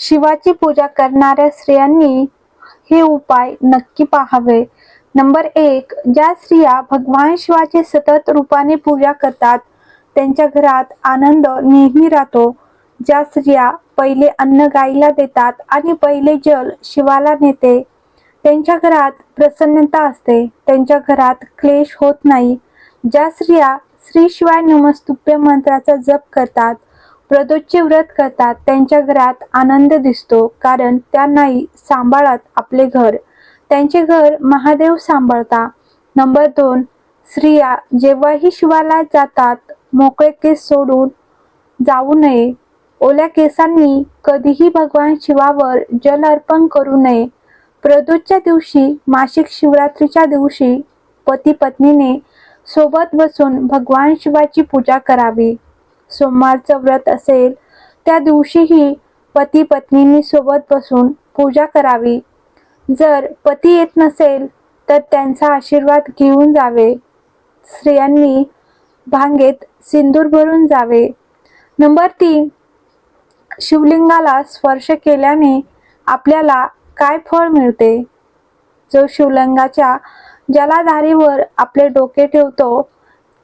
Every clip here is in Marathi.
शिवाची पूजा करणाऱ्या स्त्रियांनी हे उपाय नक्की पाहावे. नंबर एक ज्या स्त्रिया भगवान शिवाची सतत रूपाने पूजा करतात त्यांच्या घरात आनंद नेहमी राहतो. ज्या स्त्रिया पहिले अन्न गाईला देतात आणि पहिले जल शिवाला नेते त्यांच्या घरात प्रसन्नता असते त्यांच्या घरात क्लेश होत नाही. ज्या स्त्रिया श्री शिवाय नमस्तुभ्य मंत्राचा जप करतात प्रदोषचे व्रत करतात त्यांच्या घरात आनंद दिसतो कारण त्यांनाही सांभाळत आपले घर. त्यांचे घर महादेव सांभाळता. नंबर दोन स्त्रिया जेव्हाही शिवाला जातात मोकळे केस सोडून जाऊ नये. ओल्या केसांनी कधीही भगवान शिवावर जल अर्पण करू नये. प्रदोषच्या दिवशी मासिक शिवरात्रीच्या दिवशी पती पत्नीने सोबत बसून भगवान शिवाची पूजा करावी. सोमवारचं व्रत असेल त्या दिवशीही पती पत्नींनी सोबत बसून पूजा करावी. जर पती येत नसेल तर त्यांचा आशीर्वाद घेऊन जावे. स्त्रियांनी भांगेत सिंदूर भरून जावे. नंबर तीन शिवलिंगाला स्पर्श केल्याने आपल्याला काय फळ मिळते? जो शिवलिंगाच्या जलाधारीवर आपले डोके ठेवतो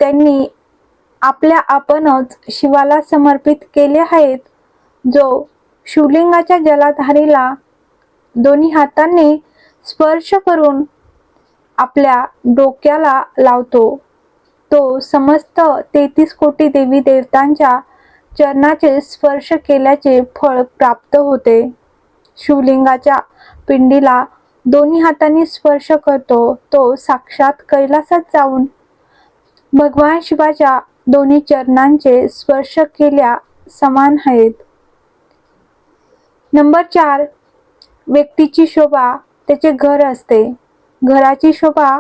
त्यांनी आपल्या आपणच शिवाला समर्पित केले आहेत. जो शिवलिंगाच्या जलाधारीला दोन्ही हातांनी स्पर्श करून आपल्या डोक्याला लावतो तो समस्त तेहतीस कोटी देवी देवतांच्या चरणाचे स्पर्श केल्याचे फळ प्राप्त होते. शिवलिंगाच्या पिंडीला दोन्ही हातांनी स्पर्श करतो तो साक्षात कैलासात जाऊन भगवान शिवाच्या दोन्ही चरणांचे स्पर्श केल्या समान आहेत. नंबर चार व्यक्तीची शोभा त्याचे घर असते. घराची शोभा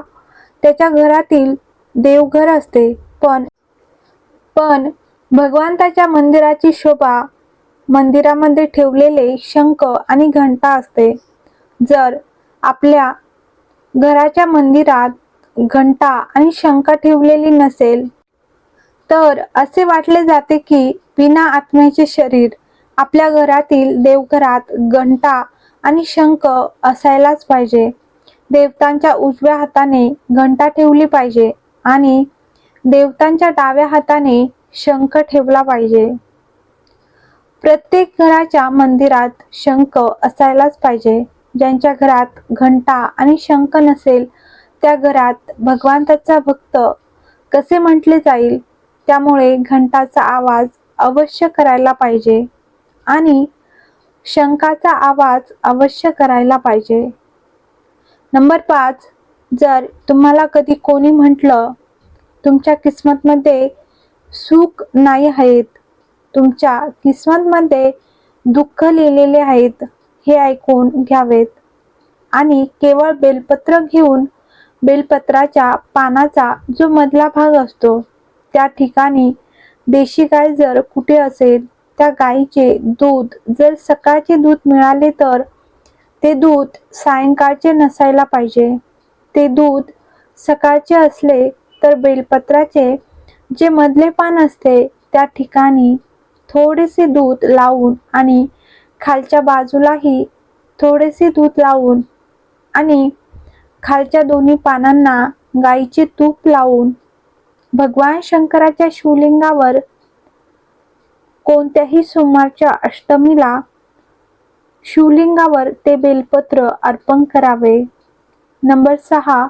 त्याच्या घरातील देवघर असते. पण पण भगवंताच्या मंदिराची शोभा मंदिरामध्ये ठेवलेले शंख आणि घंटा असते. जर आपल्या घराच्या मंदिरात घंटा आणि शंख ठेवलेली नसेल तर असे वाटले जाते की विना आत्म्याचे शरीर आपल्या घरातील देवघरात घंटा आणि शंख असायलाच पाहिजे. देवतांच्या उजव्या हाताने घंटा ठेवली पाहिजे आणि देवतांच्या डाव्या हाताने शंख ठेवला पाहिजे. प्रत्येक घराच्या मंदिरात शंख असायलाच पाहिजे. ज्यांच्या घरात घंटा आणि शंख नसेल त्या घरात भगवंताचा भक्त कसे म्हटले जाईल? त्यामुळे घंटाचा आवाज अवश्य करायला पाहिजे आणि शंखाचा आवाज अवश्य करायला पाहिजे. नंबर पाच जर तुम्हाला कधी कोणी म्हटलं तुमच्या किस्मतमध्ये सुख नाही आहेत तुमच्या किस्मतमध्ये दुःख लिहिलेले आहेत हे ऐकून घ्यावेत आणि केवळ बेलपत्र घेऊन बेलपत्राच्या पानाचा जो मधला भाग असतो त्या ठिकाणी देशी गाय जर कुठे असेल त्या गायीचे दूध जर सकाळचे दूध मिळाले तर ते दूध सायंकाळचे नसायला पाहिजे. ते दूध सकाळचे असले तर बेलपत्राचे जे मधले पान असते त्या ठिकाणी थोडेसे दूध लावून आणि खालच्या बाजूलाही थोडेसे दूध लावून आणि खालच्या दोन्ही पानांना गाईचे तूप लावून भगवान शंकराच्या शिवलिंगावर कोणत्याही सोमवारच्या अष्टमीला शिवलिंगावर ते बेलपत्र अर्पण करावे. नंबर सहा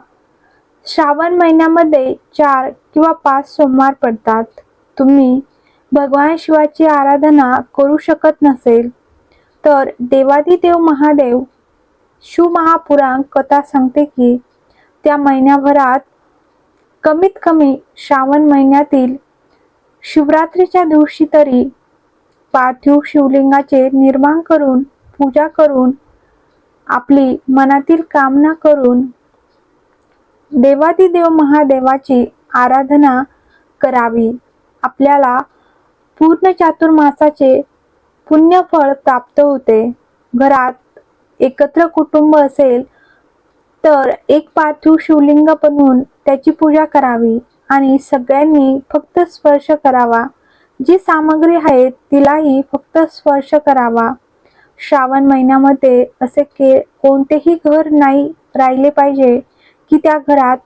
श्रावण महिन्यामध्ये चार किंवा पाच सोमवार पडतात. तुम्ही भगवान शिवाची आराधना करू शकत नसेल तर देवादिदेव महादेव शिवमहापुराण कथा सांगते की त्या महिन्याभरात कमीत कमी श्रावण महिन्यातील शिवरात्रीच्या दिवशी तरी पार्थिव शिवलिंगाचे निर्माण करून पूजा करून आपली मनातील कामना करून देवादिदेव महादेवाची आराधना करावी. आपल्याला पूर्ण चातुर्मासाचे पुण्यफळ प्राप्त होते. घरात एकत्र कुटुंब असेल तर एक पार्थिव शिवलिंग बनवून त्याची पूजा करावी आणि सगळ्यांनी फक्त स्पर्श करावा. जी सामग्री आहे तिलाही फक्त स्पर्श करावा. श्रावण महिन्यामध्ये असे के कोणतेही घर नाही राहिले पाहिजे की त्या घरात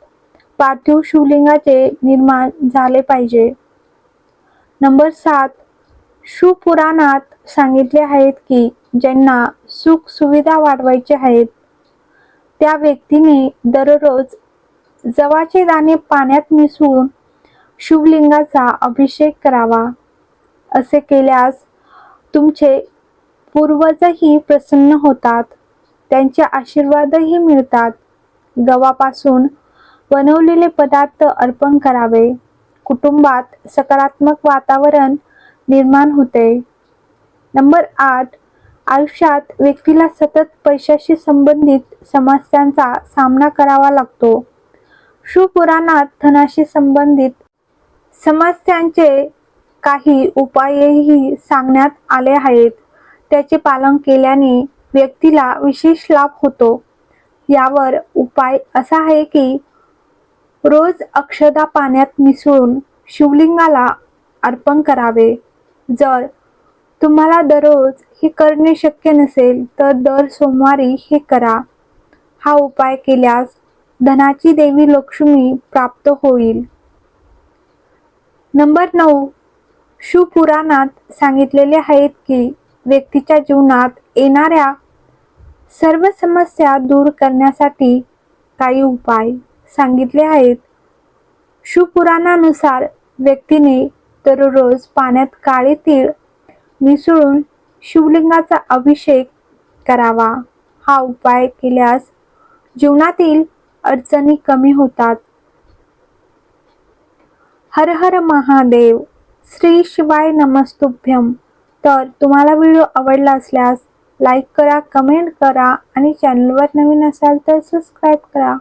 पार्थिव शिवलिंगाचे निर्माण झाले पाहिजे. नंबर सात शिवपुराणात सांगितले आहेत की ज्यांना सुख सुविधा वाढवायचे आहेत त्या व्यक्तीने दररोज जवाचे दाणे पाण्यात मिसळून शिवलिंगाचा अभिषेक करावा असे केल्यास तुमचे पूर्वजही प्रसन्न होतात त्यांचे आशीर्वादही मिळतात. गव्हापासून बनवलेले पदार्थ अर्पण करावे. कुटुंबात सकारात्मक वातावरण निर्माण होते. नंबर आठ आयुष्यात व्यक्तीला सतत पैशाशी संबंधित समस्यांचा सामना करावा लागतो. शिवपुराणात धनाशी संबंधित समस्यांचे काही उपायही सांगण्यात आले आहेत. त्याचे पालन केल्याने व्यक्तीला विशेष लाभ होतो. यावर उपाय असा आहे की रोज अक्षदा पाण्यात मिसळून शिवलिंगाला अर्पण करावे. जर तुम्हाला दररोज हे करणे शक्य नसेल तर दर सोमवारी हे करा. हा उपाय केल्यास धनाची देवी लक्ष्मी प्राप्त होईल. नंबर नऊ. शिवपुराणात सांगितलेले आहेत की व्यक्तीच्या जीवनात येणाऱ्या सर्व समस्या दूर करण्यासाठी काही उपाय सांगितले आहेत. शिवपुराणानुसार व्यक्तीने दररोज पाण्यात काळे तीळ मिसळून शिवलिंगाचा अभिषेक करावा. हा उपाय केल्यास जीवनातील अडचणी कमी होतात. हर हर महादेव श्री शिवाय नमस्तुभ्यम. तर तुम्हाला व्हिडिओ आवडला असल्यास लाईक करा कमेंट करा आणि चॅनलवर नवीन असाल तर सबस्क्राईब करा.